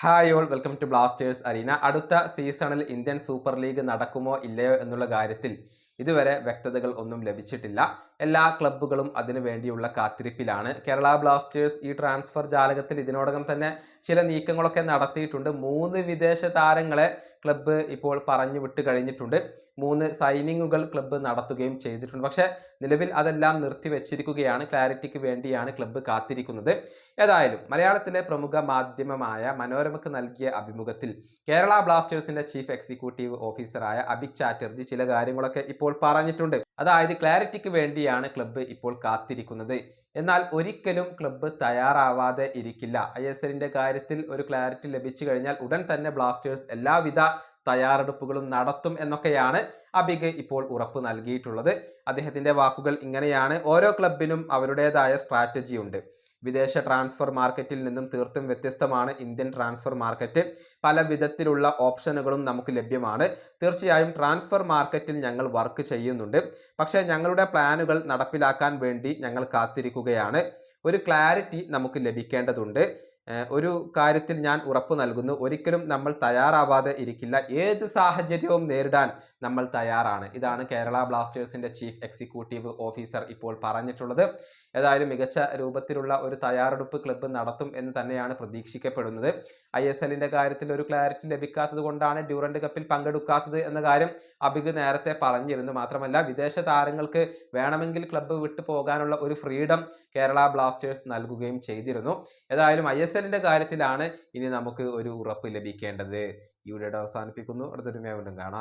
Hi all welcome to Blasters arena അടുത്ത സീസണിൽ Indian super league നടക്കുമോ ഇല്ലയോ എന്നുള്ള കാര്യത്തിൽ ഇതുവരെ വ്യക്തതകൾ ഒന്നും ലഭിച്ചിട്ടില്ല. എല്ലാ ക്ലബ്ബുകളും അതിനു വേണ്ടിയുള്ള കാത്തിരിപ്പിലാണ്. കേരള ബ്ലാസ്റ്റേഴ്സ് ഈ ട്രാൻസ്ഫർ ജാലകത്തിൽ ഇതിനോടകം തന്നെ ചില നീക്കങ്ങളൊക്കെ നടത്തിയിട്ടുണ്ട്. മൂന്ന് വിദേശ താരങ്ങളെ ക്ലബ്ബ് ഇപ്പോൾ പറഞ്ഞു വിട്ട് കഴിഞ്ഞിട്ടുണ്ട്. മൂന്ന് സൈനിങ്ങുകൾ ക്ലബ്ബ് നടത്തുകയും ചെയ്തിട്ടുണ്ട്. പക്ഷേ നിലവിൽ അതെല്ലാം നിർത്തിവെച്ചിരിക്കുകയാണ് ക്ലാരിറ്റിക്ക് വേണ്ടിയാണ് ക്ലബ്ബ് കാത്തിരിക്കുന്നത്. ഏതായാലും മലയാളത്തിലെ പ്രമുഖ മാധ്യമമായ മനോരമയ്ക്ക് നൽകിയ അഭിമുഖത്തിൽ കേരള ബ്ലാസ്റ്റേഴ്സിന്റെ ചീഫ് എക്സിക്യൂട്ടീവ് ഓഫീസറായ അഭിക് ചാറ്റർജി ചില കാര്യങ്ങളൊക്കെ ഇപ്പോൾ പറഞ്ഞിട്ടുണ്ട്. അതായത് ക്ലാരിറ്റിക്ക് വേണ്ടിയാണ് ക്ലബ്ബ് ഇപ്പോൾ കാത്തിരിക്കുന്നത്. എന്നാൽ ഒരിക്കലും ക്ലബ്ബ് തയ്യാറാവാതെ ഇരിക്കില്ല. ഐ എസ് എല്ലിന്റെ കാര്യത്തിൽ ഒരു ക്ലാരിറ്റി ലഭിച്ചു കഴിഞ്ഞാൽ ഉടൻ തന്നെ ബ്ലാസ്റ്റേഴ്സ് എല്ലാവിധ തയ്യാറെടുപ്പുകളും നടത്തും എന്നൊക്കെയാണ് അബിഗ് ഇപ്പോൾ ഉറപ്പ് നൽകിയിട്ടുള്ളത്. അദ്ദേഹത്തിന്റെ വാക്കുകൾ ഇങ്ങനെയാണ്. ഓരോ ക്ലബിനും അവരുടേതായ സ്ട്രാറ്റജി ഉണ്ട്. വിദേശ ട്രാൻസ്ഫർ മാർക്കറ്റിൽ നിന്നും തീർത്തും വ്യത്യസ്തമാണ് ഇന്ത്യൻ ട്രാൻസ്ഫർ മാർക്കറ്റ് പല വിധത്തിലുള്ള ഓപ്ഷനുകളും നമുക്ക് ലഭ്യമാണ്. തീർച്ചയായും ട്രാൻസ്ഫർ മാർക്കറ്റിൽ ഞങ്ങൾ വർക്ക് ചെയ്യുന്നുണ്ട്. പക്ഷേ ഞങ്ങളുടെ പ്ലാനുകൾ നടപ്പിലാക്കാൻ വേണ്ടി ഞങ്ങൾ കാത്തിരിക്കുകയാണ്. ഒരു ക്ലാരിറ്റി നമുക്ക് ലഭിക്കേണ്ടതുണ്ട്. ഒരു കാര്യത്തിൽ ഞാൻ ഉറപ്പു നൽകുന്നു. ഒരിക്കലും നമ്മൾ തയ്യാറാവാതെ ഇരിക്കില്ല. ഏത് സാഹചര്യവും നേരിടാൻ നമ്മൾ തയ്യാറാണ്. ഇതാണ് കേരള ബ്ലാസ്റ്റേഴ്സിന്റെ ചീഫ് എക്സിക്യൂട്ടീവ് ഓഫീസർ ഇപ്പോൾ പറഞ്ഞിട്ടുള്ളത്. ഏതായാലും മികച്ച രൂപത്തിലുള്ള ഒരു തയ്യാറെടുപ്പ് ക്ലബ്ബ് നടത്തും എന്ന് തന്നെയാണ് പ്രതീക്ഷിക്കപ്പെടുന്നത്. ഐ എസ് എല്ലിന്റെ കാര്യത്തിൽ ഒരു ക്ലാരിറ്റി ലഭിക്കാത്തത് കൊണ്ടാണ് ഡ്യൂറന്റ് കപ്പിൽ പങ്കെടുക്കാത്തത് എന്ന കാര്യം അബിഗ് നേരത്തെ പറഞ്ഞിരുന്നു. മാത്രമല്ല വിദേശ താരങ്ങൾക്ക് വേണമെങ്കിൽ ക്ലബ്ബ് വിട്ടു പോകാനുള്ള ഒരു ഫ്രീഡം കേരള ബ്ലാസ്റ്റേഴ്സ് നൽകുകയും ചെയ്തിരുന്നു. ഏതായാലും ഐ എസ് എല്ലിന്റെ കാര്യത്തിലാണ് ഇനി നമുക്ക് ഒരു ഉറപ്പ് ലഭിക്കേണ്ടത്. ഇവിടെ അവസാനിപ്പിക്കുന്നു. അടുത്തൊരു വീണ്ടും കാണാം.